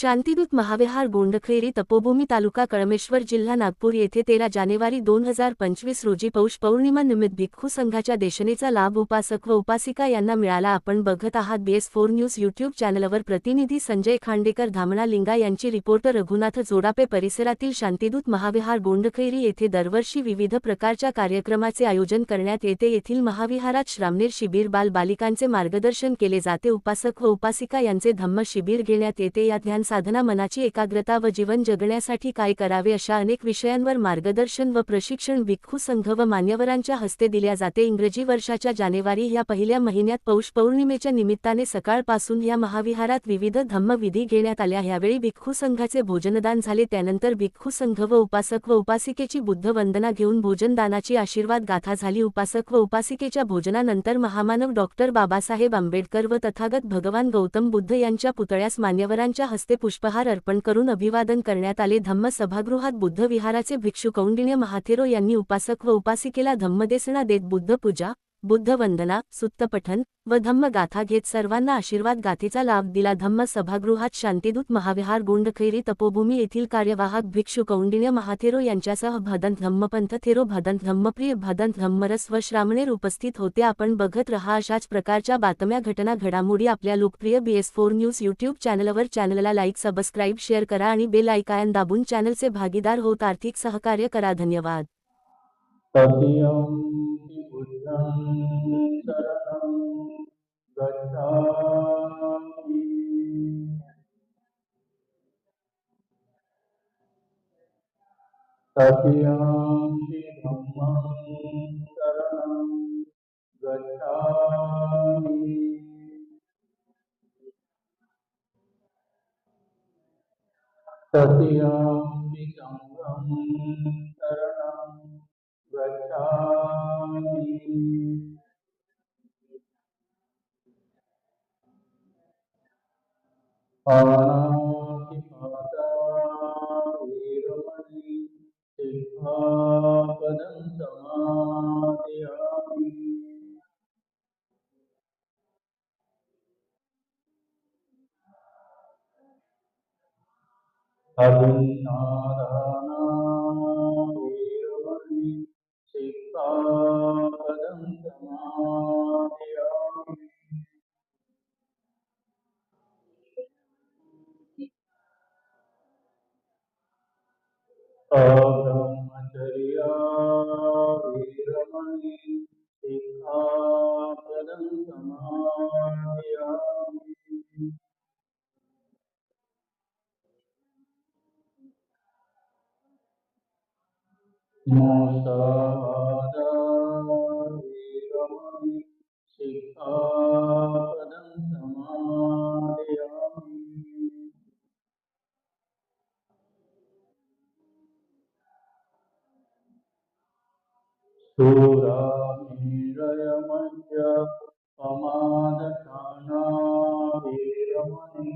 शांतिदूत महाविहार गोंडखैरी तपोभूमी तालुका कळमेश्वर जिल्हा नागपूर येथे तेरा जानेवारी दोन हजार पंचवीस रोजी पौष पौर्णिमा निमित्त भिक्खू संघाच्या देशनेचा लाभ उपासक व उपासिका यांना मिळाला. आपण बघत आहात बीएस फोर न्यूज यूट्यूब चॅनलवर प्रतिनिधी संजय खांडेकर धामणा लिंगा यांची रिपोर्टर रघुनाथ जोडापे परिसरातील शांतिदूत महाविहार गोंडखैरी येथे दरवर्षी विविध प्रकारच्या कार्यक्रमाचे आयोजन करण्यात येते. येथील महाविहारात श्रामनेर शिबिर बाल बालिकांचे मार्गदर्शन केले जाते. उपासक व उपासिका यांचे धम्म शिबिर घेण्यात येते. या ध्यान साधना मनाची एकाग्रता व जीवन जगण्यासाठी काय करावे अशा अनेक विषयांवर मार्गदर्शन व प्रशिक्षण भिक्खू संघ व मान्यवरांच्या हस्ते दिल्या जाते. इंग्रजी वर्षाच्या जानेवारी या पहिल्या महिन्यात पौष पौर्णिमेच्या निमित्ताने सकाळपासून या महाविहारात विविध धम्मविधी घेण्यात आल्या. ह्यावेळी भिक्खू संघाचे भोजनदान झाले. त्यानंतर भिक्खू संघ व उपासक व उपासिकेची बुद्ध वंदना घेऊन भोजनदानाची आशीर्वाद गाथा झाली. उपासक व उपासिकेच्या भोजनानंतर महामानव डॉक्टर बाबासाहेब आंबेडकर व तथागत भगवान गौतम बुद्ध यांच्या पुतळ्यास मान्यवरांच्या हस्ते पुष्पहार अर्पण करून अभिवादन करण्यात आले. धम्म सभागृहात बुद्ध विहाराचे भिक्षू कौंडिण्य महाथेरो यांनी उपासक व उपासिकेला धम्मदेसना देत बुद्ध पूजा बुद्ध वंदना सुत्तपठन व धम्म गाथा घेत सर्वांना आशीर्वाद गाथेचा लाभ दिला धम्म सभागृहात शांतिदूत महाविहार गोंडखैरी तपोभूमी येथील कार्यवाहक भिक्षू कौंडिन्य महाथेरो यांच्यासह भदंत धम्मपंथ थेरो भदंत धम्मप्रिय भदंत धम्मरस व श्रामणेर उपस्थित होते. आपण बघत रहा अशाच प्रकारच्या बातम्या घटना घडामोडी आपल्या लोकप्रिय बीएस फोर न्यूज यूट्यूब चॅनलवर. चॅनलला लाईक सबस्क्राईब शेअर करा आणि बेल आयकॉन दाबून चॅनलचे भागीदार होत. आर्थिक सहकार्य करा. धन्यवाद. तदीयं बुद्धं शरणं गच्छामि तदीयं धम्मं शरणं गच्छामि तदीयं संघं अभिन्नादाना वीरमणि सिंहापदं समादयामि सुरामीरयमञ्च पमादठाना वीरमणि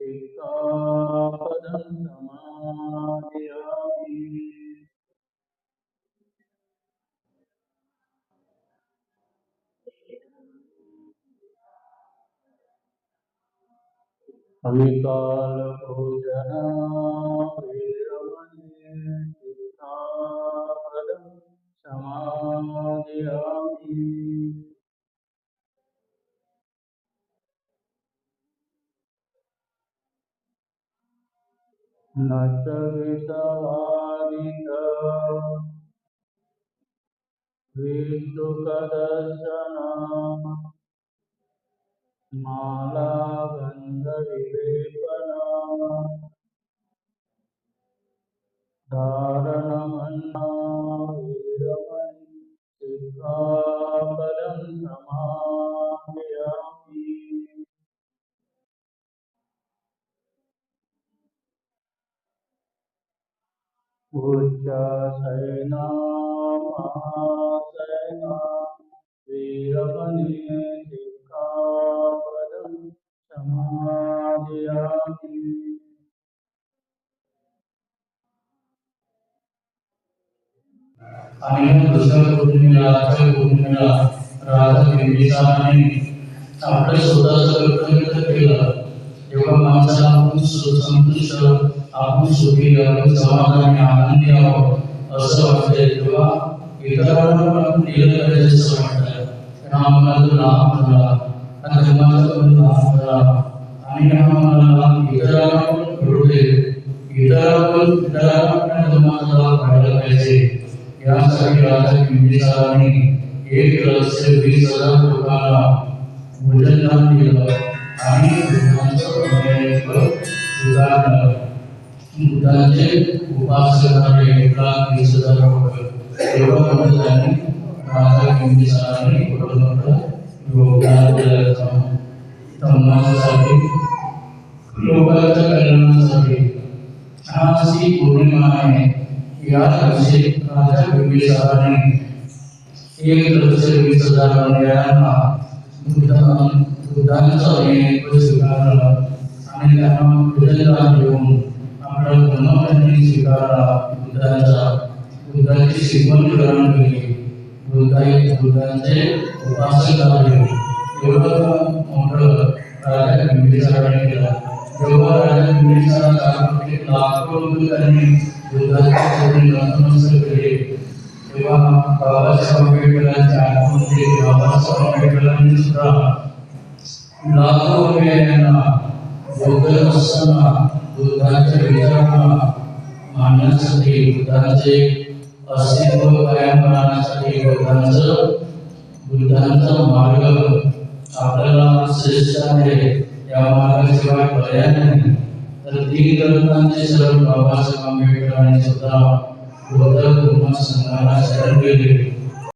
सिक्खापदं समादयामि विकालभोजना آمين نسبت والدك విష్ణుకదర్శనం మాలా उच्चासैना महासैना वीरमणि सिक्खापदं समादयामि आणि मग दुसऱ्या पौर्णिमेला आजच्या पौर्णिमेला राधा बिंबिसाराने आपलं स्वतःचं कर्तव्य तर केलं तेव्हा माणसाला आपण सुखी आहोत समाधानी आनंदी आहोत असं वाटतंय किंवा इतरांना पण आपण दिलं करायचं असं वाटतंय कारण आम्हाला लाभ झाला हा धर्माचा पण लाभ झाला आणि आम्हाला इतरांना पण घडू दे इतरांना पण इतरांना पण धर्माचा लाभ व्हायला पाहिजे यासाठी राजा बिंबिसारांनी एक लक्ष वीस हजार लोकांना भोजनदान दिलं आणि बुद्धांचं प्रमेय बुद्धांचे उपासनाचे झाले एक लाख वीस हजार लोक एवढं मोठं त्यांनी राजा बिंबिसारांनी एवढं मोठं योगदान दिलं समाजासाठी लोकांच्या कल्याणासाठी. आज ही पौर्णिमा आहे. या दिवशी राजा बिंबिसाराने एक लक्ष वीस हजार मंदिरांना बुद्ध एक स्वीकारलं आणि त्यांना पूजनदान देऊन आपला धर्म त्यांनी स्वीकारला. बुद्धांचा बुद्धांची शिकवण ग्रहण केली बुद्धाई बुद्धांचे उपासक झाले. एवढं मोठं राजा बिंबिसाराने केला. जेव्हा राजा बिंबिसाराचा एक म्हणजे लाखो लोक त्यांनी बुद्धाच्या चरणी नतमस्तक केले. तेव्हा बाबासाहेब आंबेडकरांच्या आत्महत्ये बाबासाहेब आंबेडकरांनी सुद्धा लाखो रुपयांना बौद्ध असताना बुद्धाच्या विचार मांडण्यासाठी बुद्धाचे अस्तित्व कायम राहण्यासाठी बुद्धांचं बुद्धांचा मार्ग आपल्याला श्रेष्ठ आहे या मार्गाशिवाय पर्याय नाही. तर तीन ग्रंथांचे सर्व बाबासाहेब आंबेडकरांनी सुद्धा बौद्ध धर्म संघाला शरण गेले